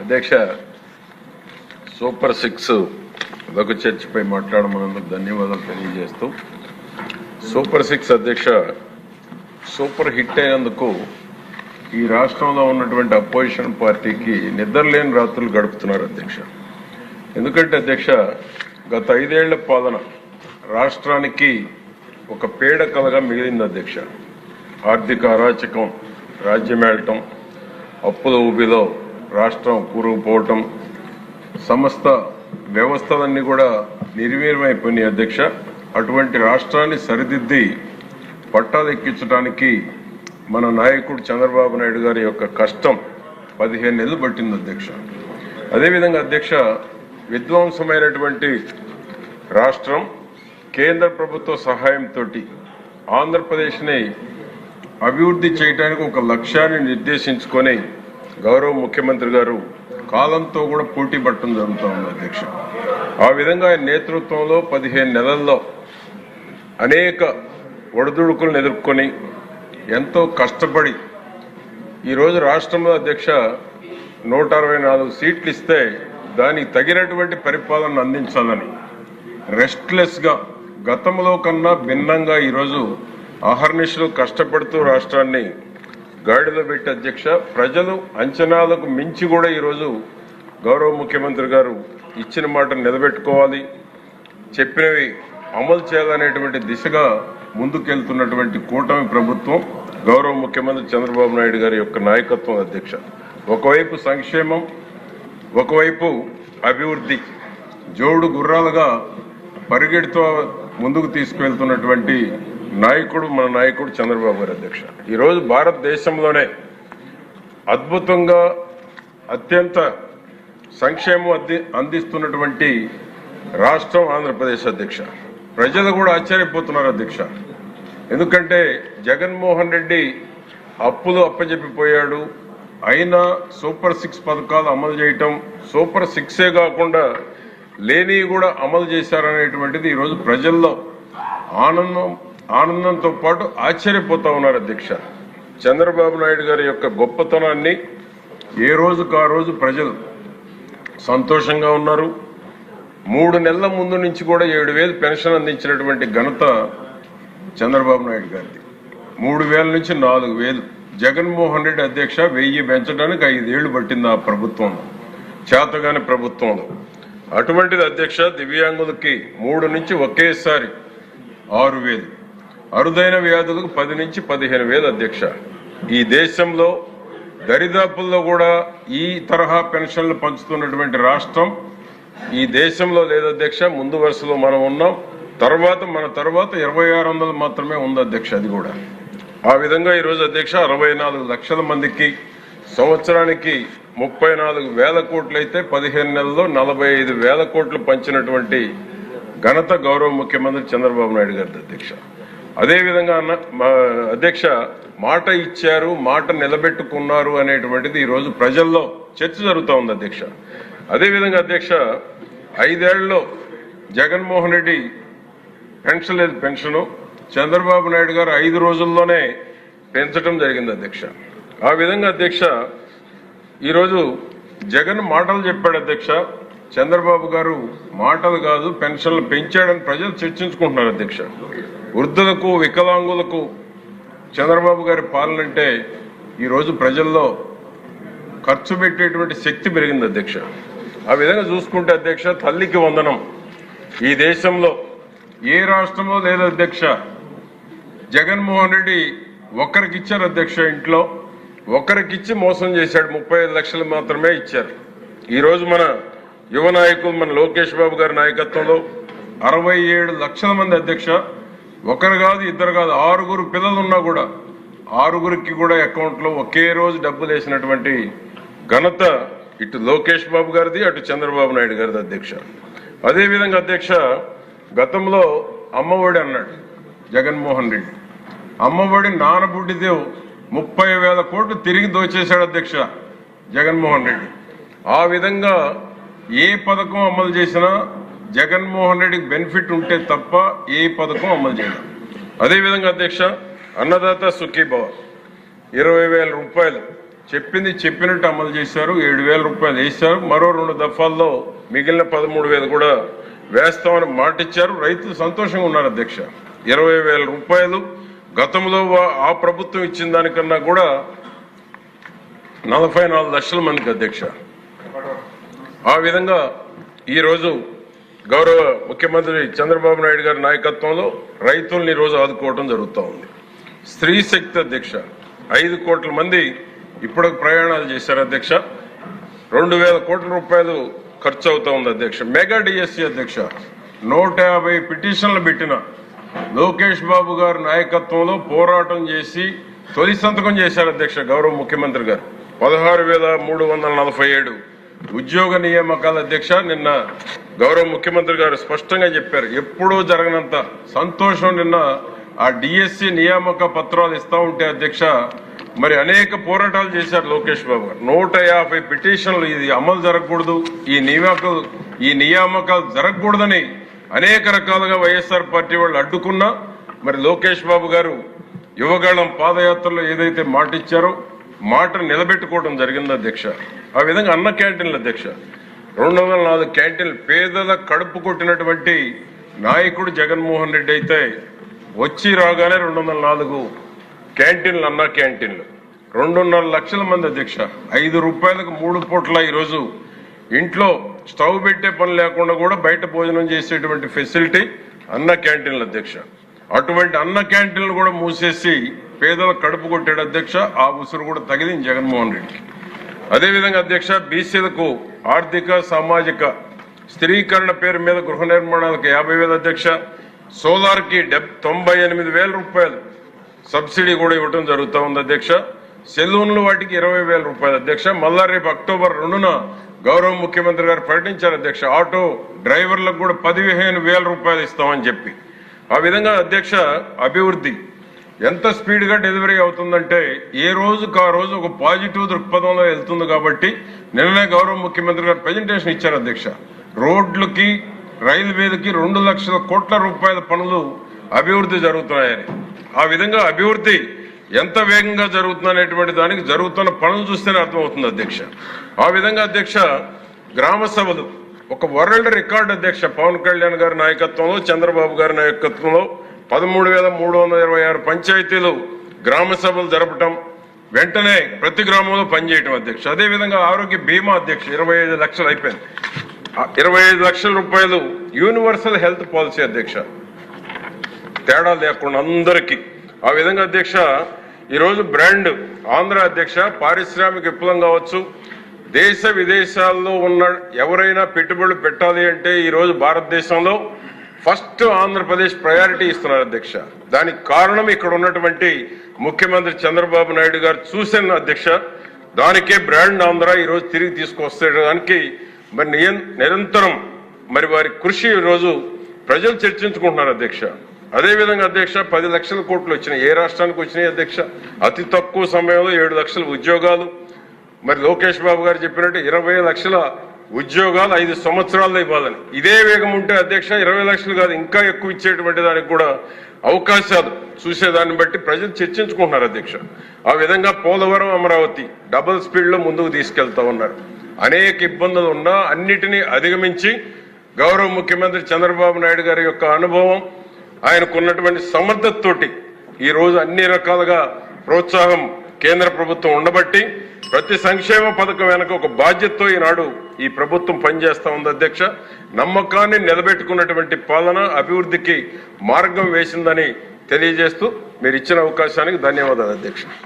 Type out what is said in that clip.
అధ్యక్ష super six ఒక చర్చపై మాట్లాడమన్నందుకు ధన్యవాదాలు తెలియజేస్తూ సూపర్ సిక్స్ అధ్యక్ష సూపర్ హిట్ అయినందుకు ఈ రాష్ట్రంలో ఉన్నటువంటి అపోజిషన్ పార్టీకి నిద్రలేని రాత్రులు గడుపుతున్నారు అధ్యక్ష. ఎందుకంటే అధ్యక్ష గత ఐదేళ్ళ పాలన రాష్ట్రానికి ఒక పీడ కలగా మిగిలింది అధ్యక్ష. ఆర్థిక అరాచకం రాజ్యమేళటం అప్పుల ఊబిలో రాష్ట్రం కూరుకుపోవటం సమస్త వ్యవస్థలన్నీ కూడా నిర్వీర్యమైపోయినాయి అధ్యక్ష. అటువంటి రాష్ట్రాన్ని సరిదిద్ది పట్టాదెక్కించడానికి మన నాయకుడు చంద్రబాబు నాయుడు గారి యొక్క కష్టం పదిహేను నెలలు పట్టింది అధ్యక్ష. అదేవిధంగా అధ్యక్ష విధ్వంసమైనటువంటి రాష్ట్రం కేంద్ర ప్రభుత్వ సహాయంతో ఆంధ్రప్రదేశ్ని అభివృద్ధి చేయడానికి ఒక లక్ష్యాన్ని నిర్దేశించుకొని గౌరవ ముఖ్యమంత్రి గారు కాలంతో కూడా పోటీ పట్టడం జరుగుతూ ఉంది అధ్యక్ష. ఆ విధంగా ఆయన నేతృత్వంలో పదిహేను నెలల్లో అనేక ఒడిదుడుకులను ఎదుర్కొని ఎంతో కష్టపడి ఈరోజు రాష్ట్రంలో అధ్యక్ష నూట అరవై నాలుగు సీట్లు ఇస్తే దానికి తగినటువంటి పరిపాలన అందించాలని రెస్ట్లెస్గా గతంలో కన్నా భిన్నంగా ఈరోజు అహర్నిశలు కష్టపడుతూ రాష్ట్రాన్ని గాడిలో పెట్టి అధ్యక్ష ప్రజలు అంచనాలకు మించి కూడా ఈరోజు గౌరవ ముఖ్యమంత్రి గారు ఇచ్చిన మాట నిలబెట్టుకోవాలి. చెప్పినవి అమలు చేయాలనేటువంటి దిశగా ముందుకెళ్తున్నటువంటి కూటమి ప్రభుత్వం గౌరవ ముఖ్యమంత్రి చంద్రబాబు నాయుడు గారి యొక్క నాయకత్వం అధ్యక్ష. ఒకవైపు సంక్షేమం ఒకవైపు అభివృద్ధి జోడు గుర్రాలుగా పరిగెడుతూ ముందుకు తీసుకువెళ్తున్నటువంటి నాయకుడు మన నాయకుడు చంద్రబాబు గారు అధ్యక్ష. ఈరోజు భారతదేశంలోనే అద్భుతంగా అత్యంత సంక్షేమం అంది అందిస్తున్నటువంటి రాష్ట్రం ఆంధ్రప్రదేశ్ అధ్యక్ష. ప్రజలు కూడా ఆశ్చర్యపోతున్నారు అధ్యక్ష. ఎందుకంటే జగన్మోహన్ రెడ్డి అప్పులు అప్పజెప్పిపోయాడు. అయినా సూపర్ సిక్స్ పథకాలు అమలు చేయటం సూపర్ సిక్సే కాకుండా లేని కూడా అమలు చేశారనేటువంటిది ఈరోజు ప్రజల్లో ఆనందం ఆనందంతో పాటు ఆశ్చర్యపోతా ఉన్నారు అధ్యక్ష చంద్రబాబు నాయుడు గారి యొక్క గొప్పతనాన్ని ఏ రోజుకు ఆ రోజు ప్రజలు సంతోషంగా ఉన్నారు. మూడు నెలల ముందు నుంచి కూడా ఏడు వేలు పెన్షన్ అందించినటువంటి ఘనత చంద్రబాబు నాయుడు గారిది. మూడు వేల నుంచి నాలుగు వేలు. జగన్మోహన్ రెడ్డి అధ్యక్ష వెయ్యి పెంచడానికి ఐదేళ్ళు పట్టింది ఆ ప్రభుత్వంలో చేతగాని ప్రభుత్వంలో అటువంటిది అధ్యక్ష దివ్యాంగులకి మూడు నుంచి ఒకేసారి ఆరు వేలు. అరుదైన వ్యాధులకు పది నుంచి పదిహేను వేలు అధ్యక్ష. ఈ దేశంలో దరిదాపుల్లో కూడా ఈ తరహా పెన్షన్లు పంచుతున్నటువంటి రాష్ట్రం ఈ దేశంలో లేదు అధ్యక్ష. ముందు వరుసలో మనం ఉన్నాం. తర్వాత మన తర్వాత ఇరవై ఆరు వందలు మాత్రమే ఉంది అధ్యక్ష అది కూడా. ఆ విధంగా ఈరోజు అధ్యక్ష అరవై నాలుగు లక్షల మందికి సంవత్సరానికి ముప్పై నాలుగు వేల కోట్లు అయితే పదిహేను నెలల్లో నలభై ఐదు వేల కోట్లు పంచినటువంటి ఘనత గౌరవ ముఖ్యమంత్రి చంద్రబాబు నాయుడు గారి అధ్యక్ష. అదేవిధంగా అన్న మా అధ్యక్ష మాట ఇచ్చారు మాట నిలబెట్టుకున్నారు అనేటువంటిది ఈరోజు ప్రజల్లో చర్చ జరుగుతూ ఉంది అధ్యక్ష. అదేవిధంగా అధ్యక్ష ఐదేళ్ళలో జగన్మోహన్ రెడ్డి పెన్షన్ లేదు పెన్షను చంద్రబాబు నాయుడు గారు ఐదు రోజుల్లోనే పెంచడం జరిగింది అధ్యక్ష. ఆ విధంగా అధ్యక్ష ఈరోజు జగన్ మాటలు చెప్పాడు అధ్యక్ష చంద్రబాబు గారు మాటలు కాదు పెన్షన్లు పెంచాడని ప్రజలు చర్చించుకుంటున్నారు అధ్యక్ష. వృద్ధులకు వికలాంగులకు చంద్రబాబు గారి పాలన అంటే ఈరోజు ప్రజల్లో ఖర్చు పెట్టేటువంటి శక్తి పెరిగింది అధ్యక్ష. ఆ విధంగా చూసుకుంటే అధ్యక్ష తల్లికి వందనం. ఈ దేశంలో ఏ రాష్ట్రంలో లేదు అధ్యక్ష. జగన్మోహన్ రెడ్డి ఒకరికి ఇచ్చారు అధ్యక్ష ఇంట్లో. ఒకరికిచ్చి మోసం చేశాడు. ముప్పై ఐదు లక్షలు మాత్రమే ఇచ్చారు. ఈరోజు మన యువ నాయకులు మన లోకేష్ బాబు గారి నాయకత్వంలో అరవై ఏడు లక్షల మంది అధ్యక్ష. ఒకరు కాదు ఇద్దరు కాదు ఆరుగురు పిల్లలు ఉన్నా కూడా ఆరుగురికి కూడా అకౌంట్లో ఒకే రోజు డబ్బులు వేసినటువంటి ఘనత ఇటు లోకేష్ బాబు గారిది అటు చంద్రబాబు నాయుడు గారిది అధ్యక్ష. అదేవిధంగా అధ్యక్ష గతంలో అమ్మఒడి అన్నాడు జగన్మోహన్ రెడ్డి. అమ్మఒడి నానబుడ్డిదేవ్ ముప్పై వేల కోట్లు తిరిగి దోచేశాడు అధ్యక్ష జగన్మోహన్ రెడ్డి. ఆ విధంగా ఏ పథకం అమలు చేసినా జగన్మోహన్ రెడ్డికి బెనిఫిట్ ఉంటే తప్ప ఏ పథకం అమలు చేయడం. అదేవిధంగా అధ్యక్ష అన్నదాత సుఖీభవ ఇరవై వేల రూపాయలు. చెప్పింది చెప్పినట్టు అమలు చేశారు ఏడు వేల రూపాయలు వేశారు. మరో రెండు దఫాల్లో మిగిలిన పదమూడు వేలు కూడా వేస్తామని మాటిచ్చారు. రైతులు సంతోషంగా ఉన్నారు అధ్యక్ష. ఇరవై వేల రూపాయలు గతంలో ఆ ప్రభుత్వం ఇచ్చిన దానికన్నా కూడా నలభై నాలుగు లక్షల మందికి అధ్యక్ష. ఆ విధంగా ఈరోజు గౌరవ ముఖ్యమంత్రి చంద్రబాబు నాయుడు గారి నాయకత్వంలో రైతుల్ని ఈరోజు ఆదుకోవడం జరుగుతూ ఉంది. స్త్రీ శక్తి అధ్యక్ష ఐదు కోట్ల మంది ఇప్పుడు ప్రయాణాలు చేశారు అధ్యక్ష. రెండు వేల కోట్ల రూపాయలు ఖర్చు అవుతా ఉంది అధ్యక్ష. మెగా డిఎస్సి అధ్యక్ష నూట యాభై పిటిషన్లు పెట్టిన లోకేష్ బాబు గారి నాయకత్వంలో పోరాటం చేసి తొలి సంతకం చేశారు అధ్యక్ష గౌరవ ముఖ్యమంత్రి గారు. పదహారు వేల మూడు వందల నలభై ఏడు ఉద్యోగ నియామకాల అధ్యక్ష నిన్న గౌరవ ముఖ్యమంత్రి గారు స్పష్టంగా చెప్పారు. ఎప్పుడూ జరగనంత సంతోషం నిన్న ఆ డిఎస్సి నియామక పత్రాలు ఇస్తా ఉంటే అధ్యక్ష మరి అనేక పోరాటాలు చేశారు లోకేష్ బాబు గారు. నూట యాభై పిటిషన్లు ఇది అమలు జరగకూడదు. ఈ నియామకాలు ఈ నియామకాలు జరగకూడదని అనేక రకాలుగా వైఎస్ఆర్ పార్టీ వాళ్ళు అడ్డుకున్నా మరి లోకేష్ బాబు గారు యువగాళం పాదయాత్రలో ఏదైతే మాట ఇచ్చారో మాట నిలబెట్టుకోవడం జరిగింది అధ్యక్ష. ఆ విధంగా అన్న క్యాంటీన్ల అధ్యక్ష. రెండు వందల నాలుగు క్యాంటీన్లు పేదల కడుపు కొట్టినటువంటి నాయకుడు జగన్మోహన్ రెడ్డి అయితే వచ్చి రాగానే రెండు వందల నాలుగు క్యాంటీన్లు అన్న క్యాంటీన్లు. రెండున్నర లక్షల మంది అధ్యక్ష. ఐదు రూపాయలకు మూడు పూట్ల ఈరోజు ఇంట్లో స్టవ్ పెట్టే పని లేకుండా కూడా బయట భోజనం చేసేటువంటి ఫెసిలిటీ అన్న క్యాంటీన్ల అధ్యక్ష. అటువంటి అన్న క్యాంటీన్లు కూడా మూసేసి పేదల కడుపు కొట్టాడు అధ్యక్ష. ఆ ఉసురు కూడా తగిలింది జగన్మోహన్ రెడ్డికి. అదేవిధంగా అధ్యక్ష బీసీలకు ఆర్థిక సామాజిక స్థిరీకరణ పేరు మీద గృహ నిర్మాణాలకు యాభై వేల అధ్యక్ష సోలార్కి డెబ్ తొంభై ఎనిమిది వేల రూపాయలు సబ్సిడీ కూడా ఇవ్వడం జరుగుతూ ఉంది అధ్యక్ష. సెలూన్లు వాటికి ఇరవై వేల రూపాయలు అధ్యక్ష. మళ్ళా రేపు అక్టోబర్ రెండున గౌరవ ముఖ్యమంత్రి గారు ప్రకటించారు అధ్యక్ష ఆటో డ్రైవర్లకు కూడా పదిహేను వేల రూపాయలు ఇస్తామని చెప్పి. ఆ విధంగా అధ్యక్ష అభివృద్ధి ఎంత స్పీడ్గా డెలివరీ అవుతుందంటే ఏ రోజుకు ఆ రోజు ఒక పాజిటివ్ దృక్పథంలో వెళ్తుంది కాబట్టి నిన్ననే గౌరవ ముఖ్యమంత్రి గారు ప్రజెంటేషన్ ఇచ్చారు అధ్యక్ష. రోడ్లకి రైల్వేలకి రెండు లక్షల కోట్ల రూపాయల పనులు అభివృద్ధి జరుగుతున్నాయని. ఆ విధంగా అభివృద్ధి ఎంత వేగంగా జరుగుతుందనేటువంటి దానికి జరుగుతున్న పనులు చూస్తేనే అర్థమవుతుంది అధ్యక్ష. ఆ విధంగా అధ్యక్ష గ్రామ సభలు. ఒక వరల్డ్ రికార్డ్ అధ్యక్ష పవన్ కళ్యాణ్ గారి నాయకత్వంలో చంద్రబాబు గారి నాయకత్వంలో పదమూడు వేల మూడు వందల ఇరవై ఆరు పంచాయతీలు గ్రామ సభలు జరపటం వెంటనే ప్రతి గ్రామంలో పనిచేయటం అధ్యక్ష. అదేవిధంగా ఆరోగ్య బీమా అధ్యక్ష ఇరవై ఐదు లక్షలు అయిపోయింది. ఇరవై ఐదు లక్షల రూపాయలు యూనివర్సల్ హెల్త్ పాలసీ అధ్యక్ష. తేడా లేకుండా అందరికీ. ఆ విధంగా అధ్యక్ష ఈరోజు బ్రాండ్ ఆంధ్ర అధ్యక్ష పారిశ్రామిక విప్లవం కావచ్చు దేశ విదేశాల్లో ఉన్న ఎవరైనా పెట్టుబడులు పెట్టాలి అంటే ఈరోజు భారతదేశంలో ఫస్ట్ ఆంధ్రప్రదేశ్ ప్రయారిటీ ఇస్తున్నారు అధ్యక్ష. దానికి కారణం ఇక్కడ ఉన్నటువంటి ముఖ్యమంత్రి చంద్రబాబు నాయుడు గారు చూసిన అధ్యక్ష. దానికే బ్రాండ్ ఆంధ్ర ఈరోజు తిరిగి తీసుకొస్తానికి మరి నియం- నిరంతరం మరి వారి కృషి ఈరోజు ప్రజలు చర్చించుకుంటున్నారు అధ్యక్ష. అదేవిధంగా అధ్యక్ష పది లక్షల కోట్లు వచ్చినాయి. ఏ రాష్ట్రానికి వచ్చినాయి అధ్యక్ష? అతి తక్కువ సమయంలో ఏడు లక్షల ఉద్యోగాలు. మరి లోకేష్ బాబు గారు చెప్పినట్టు ఇరవై లక్షల ఉద్యోగాలు ఐదు సంవత్సరాల్లో ఇవ్వాలని. ఇదే వేగం ఉంటే అధ్యక్ష ఇరవై లక్షలు కాదు ఇంకా ఎక్కువ ఇచ్చేటువంటి దానికి కూడా అవకాశాలు చూసేదాన్ని బట్టి ప్రజలు చర్చించుకుంటున్నారు అధ్యక్ష. ఆ విధంగా పోలవరం అమరావతి డబుల్ స్పీడ్లో ముందుకు తీసుకెళ్తా ఉన్నారు. అనేక ఇబ్బందులు ఉన్నా అన్నిటినీ అధిగమించి గౌరవ ముఖ్యమంత్రి చంద్రబాబు నాయుడు గారి యొక్క అనుభవం ఆయనకున్నటువంటి సమర్థతతోటి ఈ రోజు అన్ని రకాలుగా ప్రోత్సాహం కేంద్ర ప్రభుత్వం ఉండబట్టి ప్రతి సంక్షేమ పథకం వెనక ఒక బాధ్యతతో ఈనాడు ఈ ప్రభుత్వం పనిచేస్తా ఉంది అధ్యక్ష. నమ్మకాన్ని నిలబెట్టుకున్నటువంటి పాలన అభివృద్ధికి మార్గం వేసిందని తెలియజేస్తూ మీరు ఇచ్చిన అవకాశానికి ధన్యవాదాలు అధ్యక్ష.